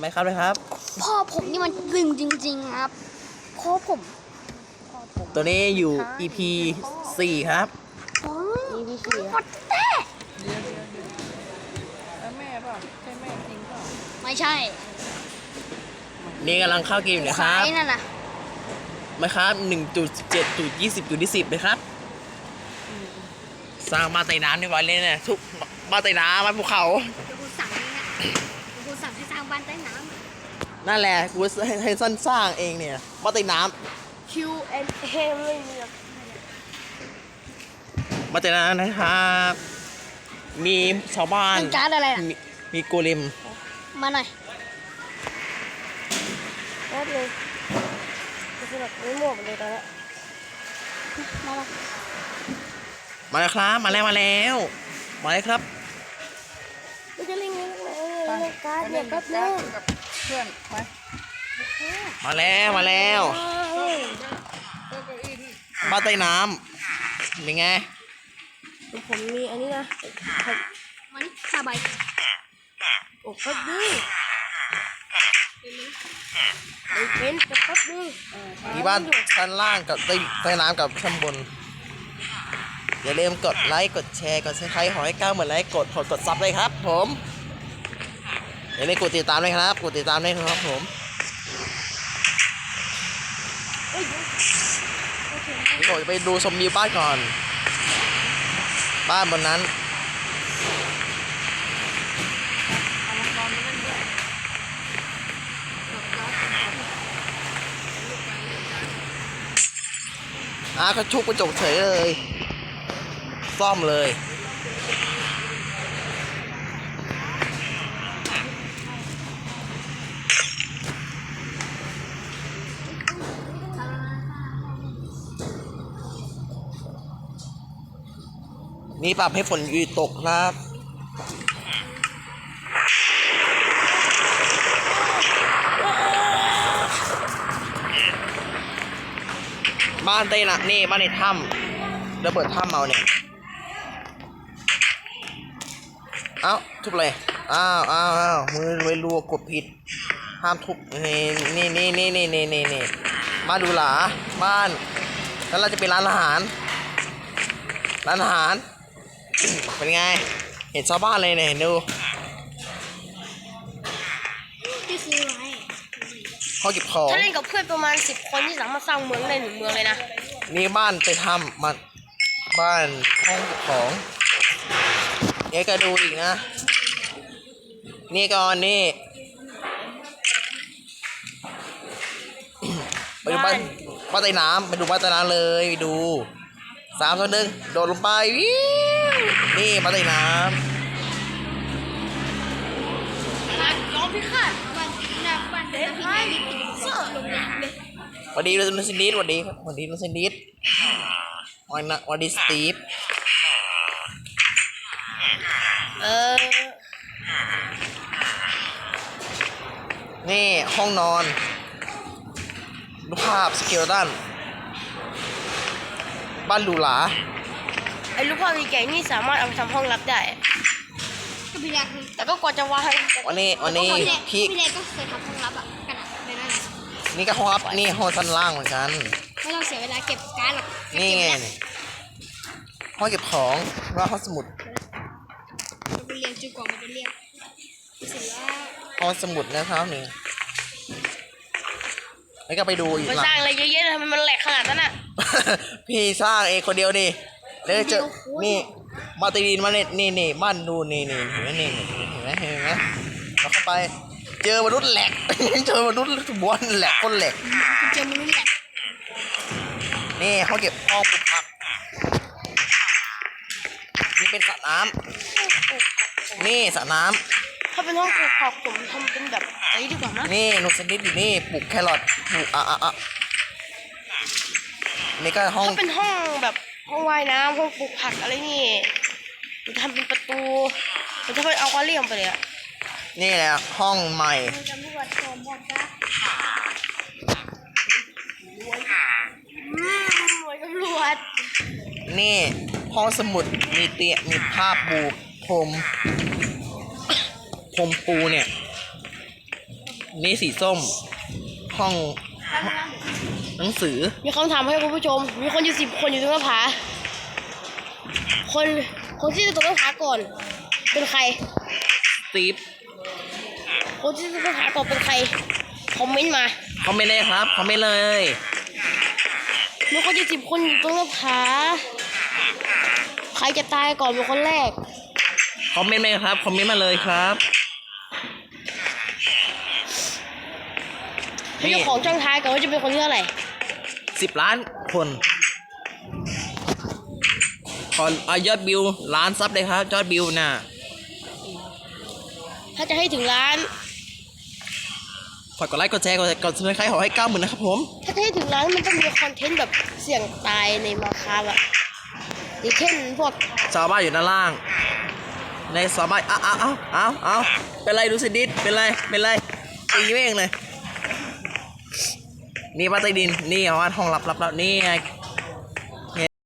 ไหมครับเลยครับ พ่อผมนี่มันตึงจริง ๆ ครับพ่อผมพ่อผมตัวนี้อยู่ EP 4 ครับอ๋อนี่พี่สี่กดแต้เดี๋ยวเดี๋ยวเดี๋ยวแล้วแม่เปล่าใช่แม่จริงเปล่าไม่ใช่นี่กำลังเข้าเกมอยู่นะครับสายนั่นน่ะไหมครับ1.17.20.10เลยครับ สร้างบ้านใต้น้ำนี่ไว้เลยเนี่ยทุกบ้านใต้น้ำบ้านภูเขา บ้านใต้น้ำนั่นแหละกูให้ให้สั้นสร้างเองเนี่ยบ้านใต้น้คิวเอ็นเอไม่มีหรอกำบ้านใต้น้ำนะครับมีชาวบ้านเป็นการ์ดอะไรอะ มีมีโกเลมมาหน่อยแป๊บนึงจะสลับไม่หมวกเลยตอนนี้มามามาแล้วครับ มาแล้วมาแล้วมาเลยครับ การ์ดเนี่ยแป๊บนึงกับเพื่อนไปมาแล้วมาแล้วเฮ้ยก็เก้าอี้ที่บ้านใต้น้ำเป็นไงผมมีอันนี้นะมานี่ห้าใบโอ้แป๊บนึงไม่เป็นแป๊บนึงมีบ้านชั้นล่างกับใต้ใต้น้ำกับชั้นบนอย่าลืมกดไลค์กดแชร์กดซับสไครต์ขอให้ก้าวเหมือนไลค์กดกดกดซับเลยครับผม อย่าลืมกดติดตามด้วยครับกดติดตามด้วยครับผมนี่ผมจะไปดูชมวิวบ้านก่อน บ้านบนนั้นอะก็ชุบกระจกเฉยเลย ซ่อมเลย มีปรับให้ฝนหยุดตกนะครับบ้านใต้หลักนี่บ้านในถ้ำระเบิดถ้ำเมาเนี่ย เอ้า ทุบเลย อ้าวอ้าวอ้าวมือไว้รัวกดผิด ห้ามทุบ นี่นี่นี่นี่นี่นี่นี่มาดูหลา บ้าน แล้วเราจะไปร้านอาหาร ร้านอาหาร เป็นไง เห็นชาวบ้านเลยเนี่ยเห็นดูนี่คืออะไรเขาเก็บของ ถ้าเล่นกับเพื่อนประมาณสิบคนที่สามารถสร้างเมืองได้หนึ่งเมืองเลยนะ นี่บ้านไปทำมาบ้านห้องเก็บของเดี๋ยวก็ดูอีกนะ นี่ก่อนนี่ไปดูบ้านบ้านใต้น้ำไปดูบ้านใต้น้ำเลยไปดูสามตัวหนึ่งโดดลงไปวิว นี่บ้านใต้น้ำร้องพิฆาตบ้านหน้าบ้านเด็กพี่นานี่ติดเสื้อลงน้ำเลยำสวัสดีลุงซินดิสสวัสดีครับสวัสดีลุงซินดิสวันนะวัสดีสตีฟเออ นี่ห้องนอนรูปภาพสเกลตันบ้านหรูหรา ลูกพ่อมีแก่นี่สามารถเอาไปทำห้องรับได้ ก็พี่แรกแต่ก็กว่าจะวางวันนี้วันนี้พี่แรกพี่พี่แรกก็เคยทำห้องลับอะขนาดในนั้นนี่ก็ห้องรับนี่ห้องชั้นล่างเหมือนกัน ไม่ต้องเสียเวลาเก็บการ์ดหรอกนี่ไงเก็บนี่ห้องเก็บของว่าห้องสมุดแล้วไปเรียงจนกว่ามันจะเรียกเสร็จแล้วห้องสมุดนะครับนี่แล้วก็ไปดูอีกมันหลัสร้างอะไรเยอะแยะเลยทำไมมันแหลกขนาดนั้นอะ พี่สร้างเองคนเดียวดิ แล้วเจอนี่มาตีดินมาเนี่ยนี่นี่บ้านดูนี่นี่เห็นไหมนี่เห็นไหมเห็นไหมเราเข้าไปเจอมนุษย์แหลก เจอมนุษย์บวนแหลกคนแหลกกูเจอมนุษย์แหละนี่เขาเก็บห้องปลูกผักนี่เป็นสระน้ำนี่สระน้ำถ้าเป็นห้องปลูกผักผมทำเป็นแบบไอ้ดีกว่านะนี่นุสนิดอยู่นี่ปลูกแครอทปลูกอะอะอะนี่ก็ห้องถ้าเป็นห้องแบบ ห้องว่ายน้ำห้องปลูกผักอะไรนี่ผมทำเป็นประตูผมจะเป็นอควาเรียมไปเลยอะนี่แหละห้องใหม่มีตำรวจโทรหมดนะอืมหน่วยตำรวจนี่ห้องสมุดมีเตียงมีผ้าปูพรมพรมปูเนี่ย นี่สีส้ม ห้อง หนังสือ มีคำถามให้คุณผู้ชม มีคนอยู่สิบคนอยู่ตรงหน้าผา คน คนที่จะตกหน้าผาก่อน เป็นใคร สตีฟ คนที่จะตกหน้าผาก่อนเป็นใคร คอมเมนต์มา คอมเมนต์เลยครับ คอมเมนต์เลย มีคนอยู่สิบคนอยู่ตรงหน้าผา ใครจะตายก่อนเป็นคนแรก คอมเมนต์มาครับ คอมเมนต์มาเลยครับ ให้เจ้าของช่องท้ายก่อนว่าจะเป็นคนที่เท่าไหร่สิบล้านคนขอเอายอดวิวล้านซับเลยครับยอดวิวน่ะถ้าจะให้ถึงล้านฝากกดไลค์กดแชร์กดกดซับสไครต์ขอให้เก้าหมื่นนะครับผม ถ้าจะให้ถึงล้านมันต้องมีคอนเทนต์แบบเสี่ยงตายในมาคาแบบอย่างเช่นพวกชาวบ้านอยู่ด้านล่าง ในชาวบ้านอ้าวอ้าวอ้าวอ้าวอ้าวเป็นไรดูสิดิดเป็นไรเป็นไรตีแม่งเลย นี่บ้านใต้ดิน นี่เอาว่าห้องลับลับลับนี่ไง